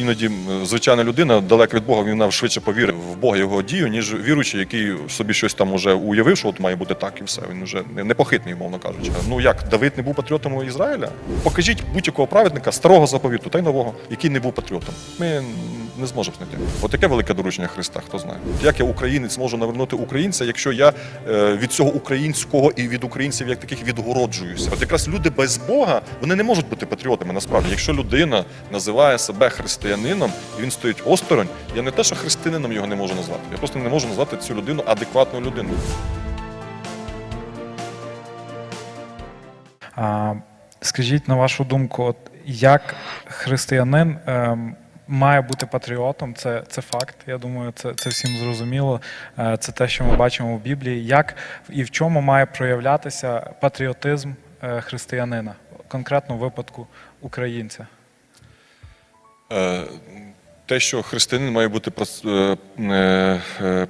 іноді звичайна людина, далека від Бога, вона швидше повірить в Бога його дію, ніж віруючий, який собі щось там уже уявив, що от має бути так і все. Він вже непохитний, мовно кажучи. Ну як Давид не був патріотом Ізраїля? Покажіть будь-якого праведника старого заповіту та й нового, який не був патріотом. Ми не зможемо знайти. От таке велике доручення Христа, хто знає. Як я українець можу навернути українця, якщо я е, від цього українського і від українців як таких відгороджуюся? От якраз люди без Бога вони не можуть бути патріотами. Насправді, якщо людина називає себе християнином, і він стоїть осторонь, я не те, що християнином його не можу назвати. Я просто не можу назвати цю людину адекватною людиною. А, скажіть, на вашу думку, от як християнин ем, має бути патріотом, це, це факт. Я думаю, це, це всім зрозуміло. Е, Це те, що ми бачимо в Біблії. Як і в чому має проявлятися патріотизм е, християнина, конкретно в випадку українця? Е, Те, що християнин має бути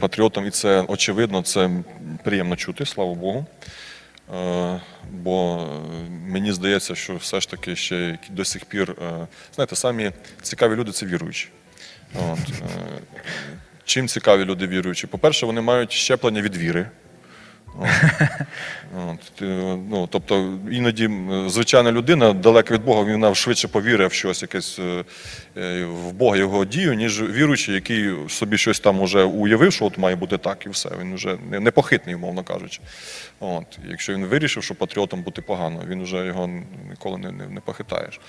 патріотом, і це очевидно, це приємно чути, слава Богу. Е, Бо е, мені здається, що все ж таки ще до сих пір, е, знаєте, самі цікаві люди це віруючі. От, чим цікаві люди віруючі? По-перше, вони мають щеплення від віри. От. От, ну, тобто іноді звичайна людина, далека від Бога, вона швидше повірить в щось якесь е, е, в Бога його дію, ніж віруючий, який собі щось там уже уявив, що от має бути так і все. Він вже непохитний, умовно кажучи. От, якщо він вирішив, що патріотом бути погано, він вже його ніколи не, не, не похитаєш.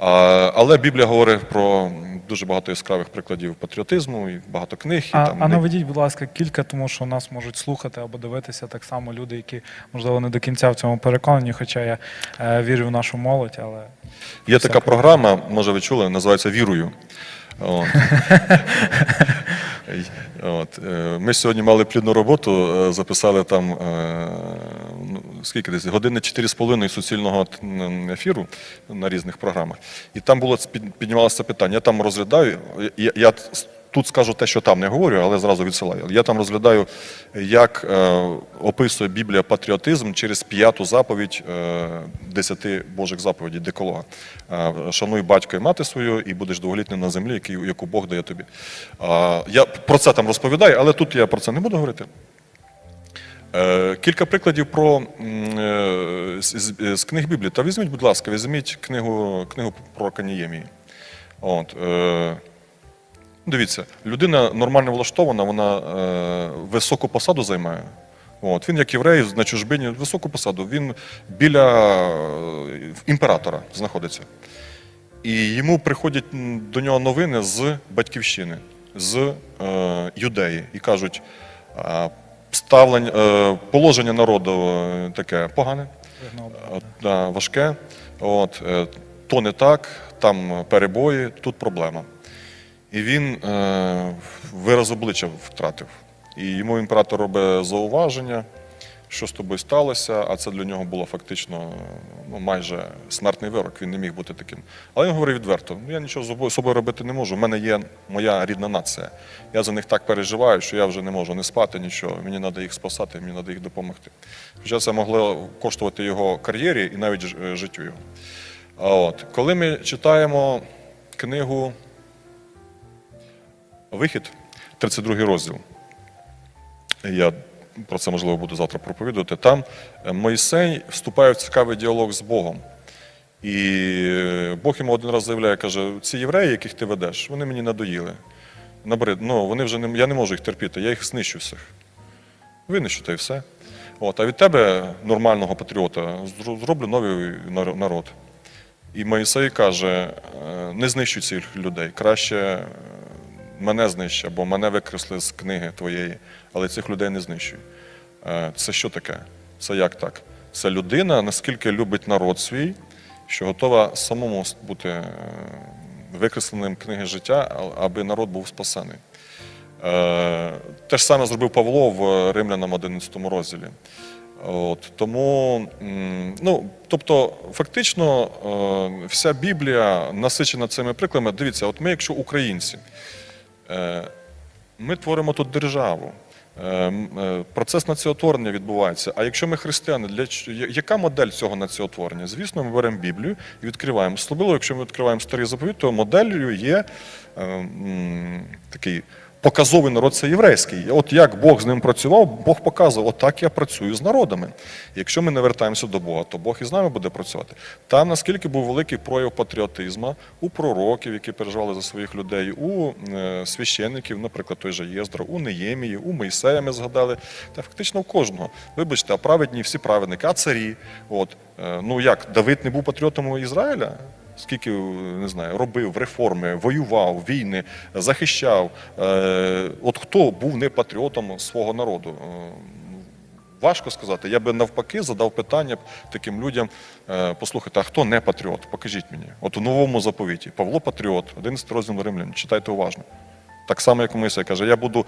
Але Біблія говорить про дуже багато яскравих прикладів патріотизму і багато книг. І А, там а не- наведіть, будь ласка, кілька, тому що нас можуть слухати або дивитися так само люди, які, можливо, не до кінця в цьому переконані, хоча я е, вірю в нашу молодь, але Є така програма, може ви чули, називається Вірую. От. От. е, Ми сьогодні мали плідну роботу, е, записали там е, ну, скільки десь години 4,5 суцільного ефіру на різних програмах. І там було під- піднімалося питання. Я там розглядаю. Я тут скажу те, що там не говорю, але зразу відсилаю. Я там розглядаю, як е, описує Біблія патріотизм через п'яту заповідь е, десяти Божих заповідей Деколога. Е, Шануй батька і мати свою, і будеш довголітним на землі, який- яку Бог дає тобі. Е, Я про це там розповідаю, але тут я про це не буду говорити. Е, Кілька прикладів про е, з- з книг Біблії. Та візьміть, будь ласка, візьміть книгу, книгу про Каніємії. От, е, дивіться, людина нормально влаштована, вона е, високу посаду займає. От, він, як єврей, на чужбині, високу посаду. Він біля е, імператора знаходиться. І йому приходять до нього новини з батьківщини, з е, юдеї, і кажуть, е, ставлення, е, положення народу е, таке погане, да, важке. От, е, то не так, там перебої, тут проблема. І він е, вираз обличчя втратив. І йому імператор робить зауваження, що з тобою сталося, а це для нього було фактично ну, майже смертний вирок, він не міг бути таким. Але він говорив відверто: ну я нічого з собою- робити не можу. У мене є моя рідна нація. Я за них так переживаю, що я вже не можу не спати, нічого. Мені треба їх спасати, мені треба їх допомогти. Хоча це могло коштувати його кар'єрі і навіть е, життю його. От. Коли ми читаємо книгу Вихід, 32 розділ. Я про це можливо буду завтра проповідувати. Там е, Мойсей вступає в цікавий діалог з Богом. І е, Бог йому один раз заявляє, каже: ці євреї, яких ти ведеш, вони мені надоїли. Набрид, ну, вони вже не, я не можу їх терпіти, я їх знищу всіх. Винищу та й все. От, а від тебе, нормального патріота, зроблю новий народ. І Моїсей каже: е, не знищуй цих людей, краще мене знищ, або мене викресли з книги твоєї, але цих людей не знищуй. Е, Це що таке? Це як так? Це людина, наскільки любить народ свій, що готова самому бути е, викресленим книги життя, аби народ був спасений. Е, Те ж саме зробив Павло в Римлянам 11 розділі. От, тому, ну, тобто, фактично, вся Біблія насичена цими прикладами. Дивіться, от ми, якщо українці, ми творимо тут державу. е, процес націотворення відбувається. А якщо ми християни, для яка модель цього націотворення? Звісно, ми беремо Біблію і відкриваємо. Особливо, якщо ми відкриваємо старий заповіт, то моделлю є е, такий. Показовий народ це єврейський. От як Бог з ним працював, Бог показував, отак я працюю з народами. Якщо ми не вертаємося до Бога, то Бог і з нами буде працювати. Там наскільки був великий прояв патріотизму у пророків, які переживали за своїх людей, у е, священників, наприклад, той же Єздра, у Неємії, у Моїсея ми згадали. Та фактично у кожного. Вибачте, а праведні всі праведники, а царі. От е, ну як Давид не був патріотом Ізраїля? Скільки не знаю, робив реформи, воював, війни, захищав. Е, От хто був не патріотом свого народу? Е, Важко сказати. Я би навпаки задав питання таким людям: е, послухайте, а хто не патріот? Покажіть мені. От у новому заповіті Павло Патріот, 11 розділ Римлян, читайте уважно. Так само, як Моїсей каже, я буду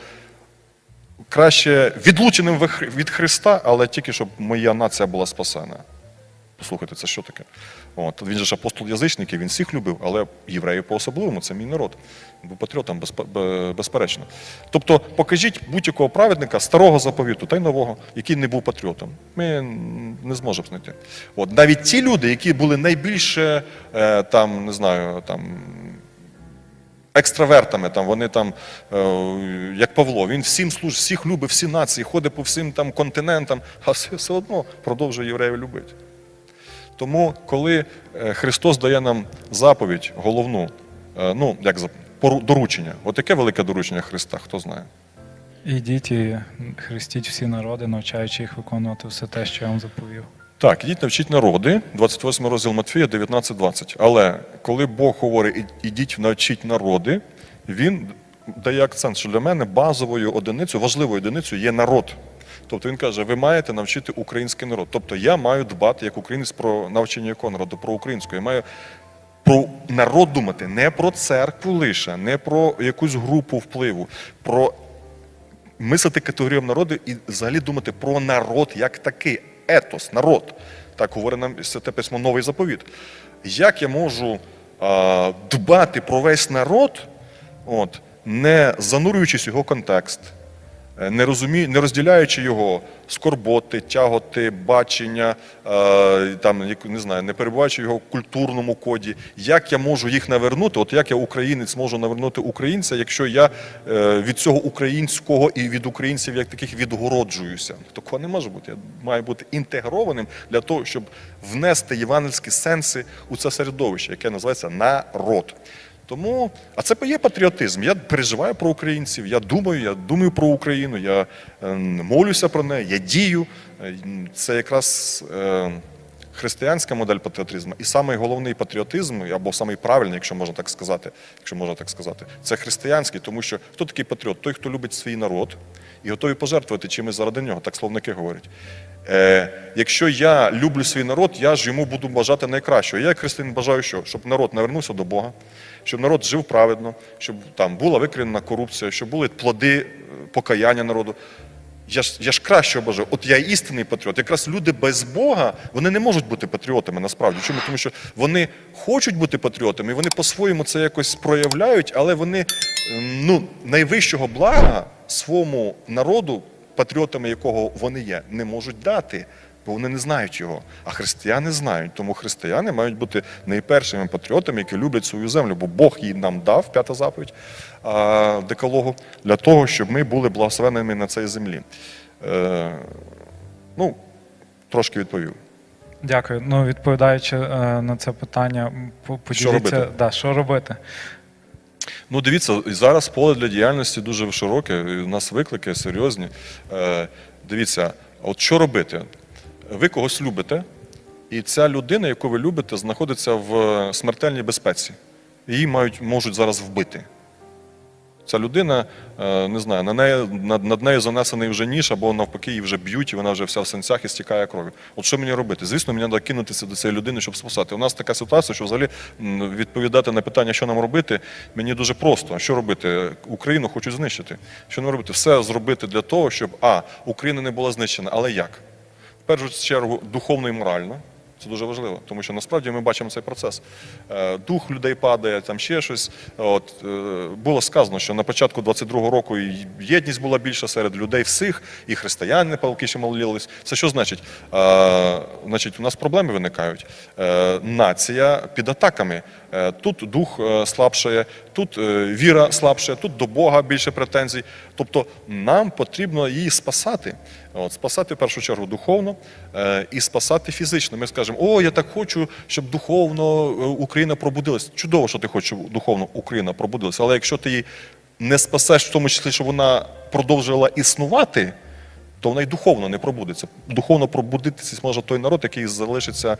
краще відлученим від Христа, але тільки щоб моя нація була спасена. Послухайте, це що таке? От, він же ж апостол язичників, він всіх любив, але євреї по-особливому, це мій народ. Був патріотом, безпе- безперечно. Тобто, покажіть будь-якого праведника старого заповіту та й нового, який не був патріотом. Ми не зможемо знайти. От, навіть ті люди, які були найбільше е, там, не знаю, там екстравертами. Там вони там, е, як Павло, він всім служить, всіх любить, всі нації, ходить по всім там континентам, а все, все одно продовжує євреїв любити. Тому, коли е, Христос дає нам заповідь головну, е, ну як доручення, от яке велике доручення Христа, хто знає? Ідіть і хрестіть всі народи, навчаючи їх виконувати все те, що я вам заповів. Так, ідіть навчіть народи, 28 розділ Матфія, 19-20. Але коли Бог говорить, ідіть навчіть народи, він дає акцент, що для мене базовою одиницею, важливою одиницею є народ. Тобто він каже, ви маєте навчити український народ. Тобто я маю дбати як українець про навчання якого народу, про українську. Я маю про народ думати не про церкву лише, не про якусь групу впливу, про мислити категоріям народу і взагалі думати про народ як такий, етос, народ. Так говорить нам Святе Письмо Новий заповіт. Як я можу а, дбати про весь народ, от, не занурюючись в його контекст, не, розумі... не розділяючи його скорботи, тяготи, бачення, е, там, не знаю, не перебуваючи в його культурному коді, як я можу їх навернути, от як я українець можу навернути українця, якщо я е, від цього українського і від українців як таких відгороджуюся. Такого не може бути. Я маю бути інтегрованим для того, щоб внести євангельські сенси у це середовище, яке називається народ. Тому, а це є патріотизм. Я переживаю про українців, я думаю, я думаю про Україну, я е, молюся про неї, я дію. Е, Це якраз е, християнська модель патріотизму. І самий головний патріотизм, або самий правильний, якщо можна так сказати, якщо можна так сказати, це християнський, тому що хто такий патріот? Той, хто любить свій народ і готовий пожертвувати чимось заради нього, так словники говорять. Е, якщо я люблю свій народ, я ж йому буду бажати найкращого. Я, як християнин, бажаю, що? щоб народ навернувся до Бога, щоб народ жив праведно, щоб там була викорінена корупція, щоб були плоди е, покаяння народу. Я ж, я ж кращого бажаю. От я істинний патріот. Якраз люди без Бога вони не можуть бути патріотами насправді. Чому? Тому що вони хочуть бути патріотами, вони по-своєму це якось проявляють, але вони ну, найвищого блага своєму народу, патріотами якого вони є, не можуть дати. Бо вони не знають його, а християни знають. Тому християни мають бути найпершими патріотами, які люблять свою землю, бо Бог її нам дав, п'ята заповідь декалогу, для того, щоб ми були благословеними на цій землі. Е, ну, трошки відповів. Дякую. Ну, відповідаючи е, на це питання, поділіться, робити? Да, що робити. Ну, дивіться, зараз поле для діяльності дуже широке, у нас виклики серйозні. Е, дивіться, от що робити? Ви когось любите, і ця людина, яку ви любите, знаходиться в смертельній безпеці. Її мають, можуть зараз вбити. Ця людина, е, не знаю, на неї, над, над нею занесений вже ніж, або навпаки, її вже б'ють, і вона вже вся в сенцях і стікає кров'ю. От що мені робити? Звісно, мені треба кинутися до цієї людини, щоб спасати. У нас така ситуація, що взагалі відповідати на питання, що нам робити, мені дуже просто. Що робити? Україну хочуть знищити. Що нам робити? Все зробити для того, щоб А, Україна не була знищена. Але як? В першу чергу, духовно і морально. Це дуже важливо, тому що насправді ми бачимо цей процес. Е, Дух людей падає, там ще щось. От е, було сказано, що на початку 22-го року єдність була більша серед людей всіх, і християни палкіше молились. Це що значить? Е, Значить, у нас проблеми виникають. Нація під атаками. Тут дух слабшає, тут віра слабшає, тут до Бога більше претензій. Тобто нам потрібно її спасати. От, спасати в першу чергу духовно е, і спасати фізично. Ми скажемо, о, я так хочу, щоб духовно е, Україна пробудилась. Чудово, що ти хочеш, щоб духовно Україна пробудилася. Але якщо ти її не спасеш, в тому числі, щоб вона продовжувала існувати, то вона й духовно не пробудеться. Духовно пробудитися може той народ, який залишиться е,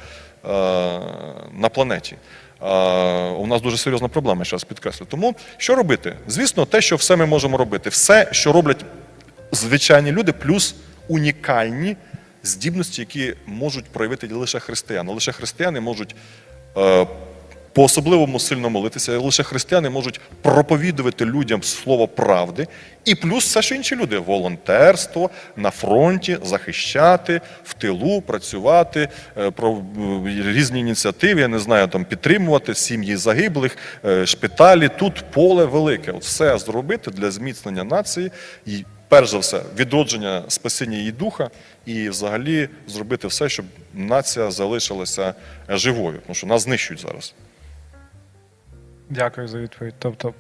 на планеті. Е, у нас дуже серйозна проблема, ще раз підкреслю. Тому що робити? Звісно, те, що все ми можемо робити. Все, що роблять звичайні люди, плюс унікальні здібності, які можуть проявити лише християни. Лише християни можуть е, по-особливому сильно молитися, лише християни можуть проповідувати людям слово правди, і плюс все, що інші люди: волонтерство на фронті, захищати, в тилу, працювати, е, про е, різні ініціативи, я не знаю, там підтримувати сім'ї загиблих, шпиталі. Тут поле велике. От все зробити для зміцнення нації і. Перш за все, відродження спасіння її духа, і взагалі зробити все, щоб нація залишилася е, живою, тому що нас знищують зараз. Дякую за відповідь. Тобто,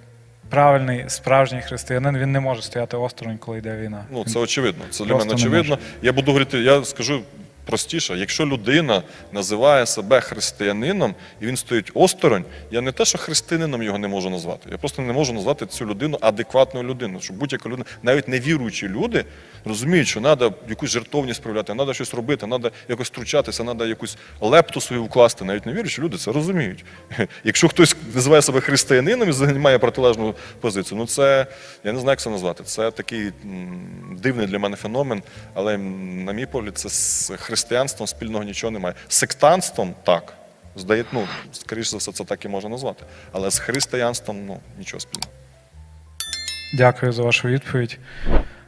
правильний справжній християнин він не може стояти осторонь, коли йде війна. Ну, це очевидно. Це для Просто мене очевидно. Я буду говорити, я скажу простіше, якщо людина називає себе християнином і він стоїть осторонь, я не те, що християнином його не можу назвати. Я просто не можу назвати цю людину адекватною людиною. Щоб будь-яка людина, навіть невіруючі люди, розуміють, що треба якусь жертовність проявляти, треба щось робити, треба якось втручатися, треба якусь лепту свою вкласти. Навіть невіруючі люди це розуміють. Якщо хтось називає себе християнином і займає протилежну позицію, ну це я не знаю, як це назвати. Це такий дивний для мене феномен, але на мій погляд, це з християнством спільного нічого немає. Сектанством так. Здає, ну, скоріш за все, це так і можна назвати. Але з християнством ну, нічого спільного. Дякую за вашу відповідь.